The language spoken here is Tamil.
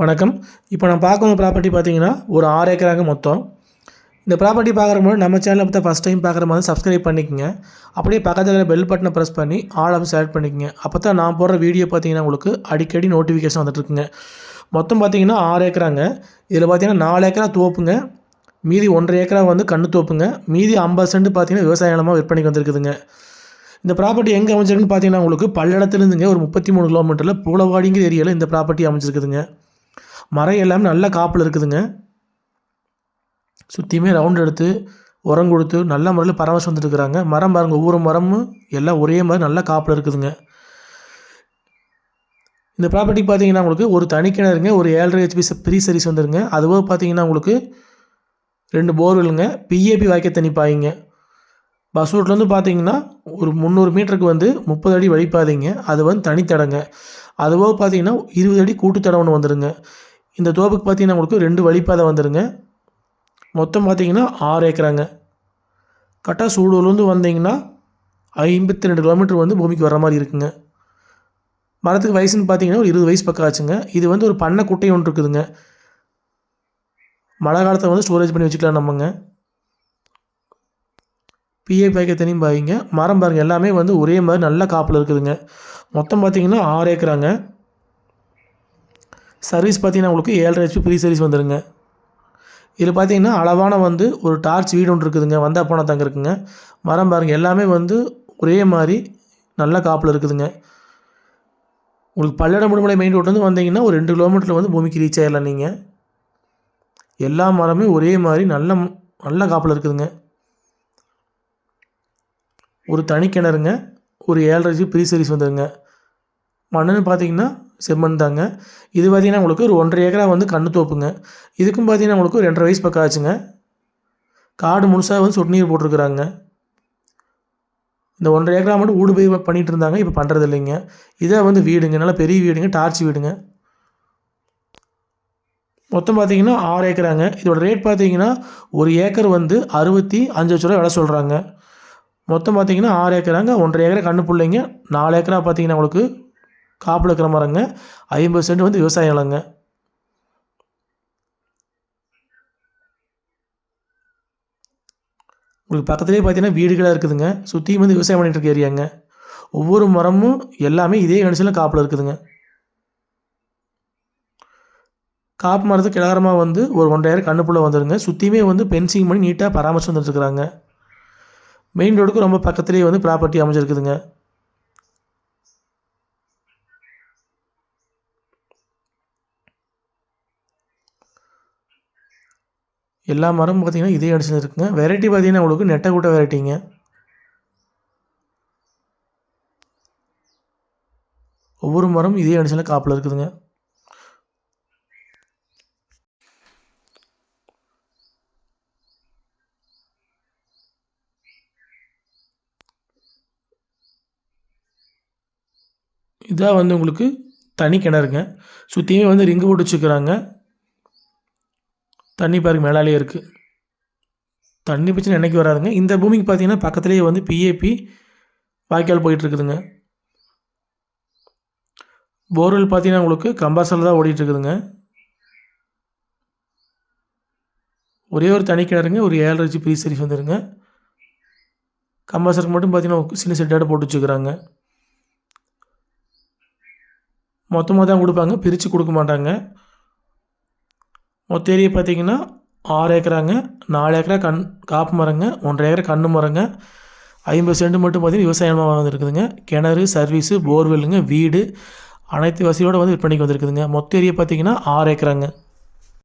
வணக்கம். இப்போ நான் பார்க்க ப்ராப்பர்ட்டி பார்த்தீங்கன்னா ஒரு ஆறு ஏக்கராங்க மொத்தம். இந்த ப்ராப்பர்ட்டி பார்க்குற முன்னாடி நம்ம சேனலை பார்த்தா ஃபஸ்ட் டைம் பார்க்குற மாதிரி சப்ஸ்கிரைப் பண்ணிக்கங்க. அப்படியே பக்கத்தில் பெல் பட்டனை ப்ரெஸ் பண்ணி ஆல் ஆஃப் செலக்ட் பண்ணிக்கங்க. அப்போ தான் நான் போடுற வீடியோ பார்த்தீங்கன்னா உங்களுக்கு அடிக்கடி நோட்டிஃபிகேஷன் வந்துட்டுருக்குங்க மொத்தம் பார்த்தீங்கன்னா ஆறு ஏக்கராங்க. இதில் பார்த்தீங்கன்னா நாலு ஏக்கரா தோப்புங்க. மீதி ஒன்றரை ஏக்கரா வந்து கண்ணு தோப்புங்க. மீதி ஐம்பது சென்ட் பார்த்தீங்கன்னா விவசாய நிலமாக விற்பனைக்கு வந்திருக்குதுங்க. இந்த ப்ராப்பர்ட்டி எங்கே அமைஞ்சிருக்குன்னு பார்த்தீங்கன்னா உங்களுக்கு பல்லடத்துலேருந்துங்க ஒரு முப்பத்தி மூணு கிலோமீட்டரில் பூலவாடிங்கிற ஏரியாவில் இந்த ப்ராப்பர்ட்டி அமைஞ்சிருக்குதுங்க. மரம் எல்லாமே நல்ல காப்பில் இருக்குதுங்க. சுற்றியுமே ரவுண்ட் எடுத்து உரம் கொடுத்து நல்ல முறையில் பராமரிச்சு வந்துட்டுருக்குறாங்க. மரம் பாருங்கள் ஒவ்வொரு மரமும் எல்லாம் ஒரே மாதிரி நல்ல காப்பில் இருக்குதுங்க. இந்த ப்ராப்பர்ட்டி பார்த்தீங்கன்னா உங்களுக்கு ஒரு தனி கிணறுங்க ஒரு ஏழரை ஹெச்பி ப்ரீ சர்வீஸ் வந்துருங்க. அதுபோக பார்த்தீங்கன்னா உங்களுக்கு ரெண்டு போர்வெல்லுங்க பிஏபி வாய்க்க தண்ணி பாய்ங்க பஸ் ரூட்லேருந்து பார்த்தீங்கன்னா ஒரு முந்நூறு மீட்டருக்கு வந்து முப்பது அடி வழிப்பாதீங்க. அது வந்து தனித்தடங்க அதுபோக பார்த்தீங்கன்னா இருபது அடி கூட்டுத்தடம் ஒன்று வந்துடுங்க இந்த தோப்புக்கு பார்த்தீங்கன்னா உங்களுக்கு ரெண்டு வழிப்பாதை வந்துடுங்க மொத்தம் பார்த்தீங்கன்னா ஆறு ஏக்கராங்க. கரெக்டாக சூடூர்லேருந்து வந்தீங்கன்னா ஐம்பத்தி ரெண்டு கிலோமீட்டர் வந்து பூமிக்கு வர மாதிரி இருக்குங்க. மரத்துக்கு வயசுன்னு பார்த்தீங்கன்னா ஒரு இருபது வயசு பக்கம் ஆச்சுங்க. இது வந்து ஒரு பண்ணை குட்டை ஒன்று இருக்குதுங்க. மழை காலத்தை வந்து ஸ்டோரேஜ் பண்ணி வச்சுக்கலாம் நம்மங்க. பிஏ பேக்க தனியும் பாய்ங்க. மரம் பாருங்கள் எல்லாமே வந்து ஒரே மாதிரி நல்ல காப்பில் இருக்குதுங்க. மொத்தம் பார்த்தீங்கன்னா ஆறு ஏக்கராங்க. சர்வீஸ் பார்த்தீங்கன்னா உங்களுக்கு ஏழரை ஹெச்பி ஃப்ரீ சர்வீஸ் வந்துடுங்க இதில் பார்த்தீங்கன்னா அளவான வந்து ஒரு டார்ச் வீடு ஒன்று இருக்குதுங்க. வந்தால் போனால் தாங்க இருக்குங்க. மரம் பாருங்கள் எல்லாமே வந்து ஒரே மாதிரி நல்ல காப்பில் இருக்குதுங்க. உங்களுக்கு பல்லடம் முடுமலை மெயின் ரோட்லேருந்து வந்தீங்கன்னா ஒரு ரெண்டு கிலோமீட்டரில் வந்து பூமிக்கு ரீச் ஆகிடலாம் நீங்கள் எல்லா மரமே ஒரே மாதிரி நல்ல நல்ல காப்பில் இருக்குதுங்க. ஒரு தனி கிணறுங்க. ஒரு ஏழரை ஜி ப்ரீ சர்வீஸ் வந்துடுங்க மண்ணுன்னு பார்த்தீங்கன்னா செம்மண் தாங்க இது பார்த்திங்கன்னா உங்களுக்கு ஒரு ஒன்றரை ஏக்கரா வந்து கண்ணு தோப்புங்க. இதுக்கும் பார்த்தீங்கன்னா உங்களுக்கு ஒரு ரெண்டரை வயசு பக்கம் ஆச்சுங்க. காடு முழுசாக வந்து சொட்டு நீர் போட்டிருக்குறாங்க. இந்த ஒன்றரை ஏக்கரா மட்டும் ஊடு போய் பண்ணிகிட்டு இருந்தாங்க. இப்போ பண்ணுறது இல்லைங்க. இதாக வந்து வீடுங்க. நல்லா பெரிய வீடுங்க. டார்ச் வீடுங்க. மொத்தம் பார்த்தீங்கன்னா ஆறு ஏக்கராங்க. இதோட ரேட் பார்த்தீங்கன்னா ஒரு ஏக்கர் வந்து அறுபத்தி அஞ்சு லட்ச ரூபா விலை சொல்கிறாங்க மொத்தம் பார்த்தீங்கன்னா ஆறு ஏக்கராங்க. ஒன்றரை ஏக்கரா கண்ணு பிள்ளைங்க. நாலு ஏக்கரா பார்த்தீங்கன்னா உங்களுக்கு காப்பில் இருக்கிற மரங்க ஐம்பது சென்ட் வந்து விவசாய நிலங்க உங்களுக்கு பக்கத்துலேயே பார்த்தீங்கன்னா வீடுகளாக இருக்குதுங்க. சுற்றியும் வந்து விவசாயம் பண்ணிட்டு இருக்க ஏரியாங்க. ஒவ்வொரு மரமும் எல்லாமே இதே கணிசில் காப்பில் இருக்குதுங்க. காப்பு மரத்துக்கு கிழகரமாக வந்து ஒரு ஒன்றாயிரம் கண்ணுப்புள்ள வந்துடுங்க சுற்றியுமே வந்து பென்சிங் பண்ணி நீட்டாக பராமரிச்சு வந்துட்டுருக்குறாங்க மெயின் ரோடுக்கு ரொம்ப பக்கத்துலேயே வந்து ப்ராப்பர்ட்டி அமைஞ்சிருக்குதுங்க. எல்லா மரமும் பார்த்தீங்கன்னா இதே அடிச்சு இருக்குங்க. வெரைட்டி பார்த்தீங்கன்னா உங்களுக்கு நெட்டை கூட்ட வெரைட்டிங்க ஒவ்வொரு மரம் இதே அடிச்சில் காப்பில் இருக்குதுங்க. இதாக வந்து உங்களுக்கு தனி கிணறுங்க. சுற்றியுமே வந்து ரிங்கு போட்டு வச்சுக்கிறாங்க தண்ணி பாருங்க மேலாலேயே இருக்குது தண்ணி பிரச்சனை என்றைக்கு வராதுங்க. இந்த பூமிக்கு பார்த்தீங்கன்னா பக்கத்துலேயே வந்து பிஏபி வாய்க்கால் போயிட்டுருக்குதுங்க. போர்வெல் பார்த்தீங்கன்னா உங்களுக்கு கம்பாசரில் தான் ஓடிட்டுருக்குதுங்க. ஒரே ஒரு தனி கிணறுங்க ஒரு ஏழரை ஜி ப்ரீ வந்துடுங்க வந்துருங்க. கம்பாசருக்கு மட்டும் பார்த்தீங்கன்னா சின்ன செட்டாட போட்டு வச்சுக்கிறாங்க. மொத்தமாக தான் கொடுப்பாங்க பிரித்து கொடுக்க மாட்டாங்க. மொத்த ஏரியா பார்த்தீங்கன்னா ஆறு ஏக்கராங்க நாலு ஏக்கரா கண் காப்பு மரங்க ஒன்றரை ஏக்கரா கண்ணு மரங்க. ஐம்பது சென்ட் மட்டும் பார்த்தீங்கன்னா விவசாயமாக வந்துருக்குதுங்க கிணறு சர்வீஸு போர்வெல்லுங்க வீடு அனைத்து வசதியோடு வந்து விற்பனைக்கு வந்துருக்குதுங்க. மொத்த ஏரியா பார்த்தீங்கன்னா ஆறு ஏக்கராங்க.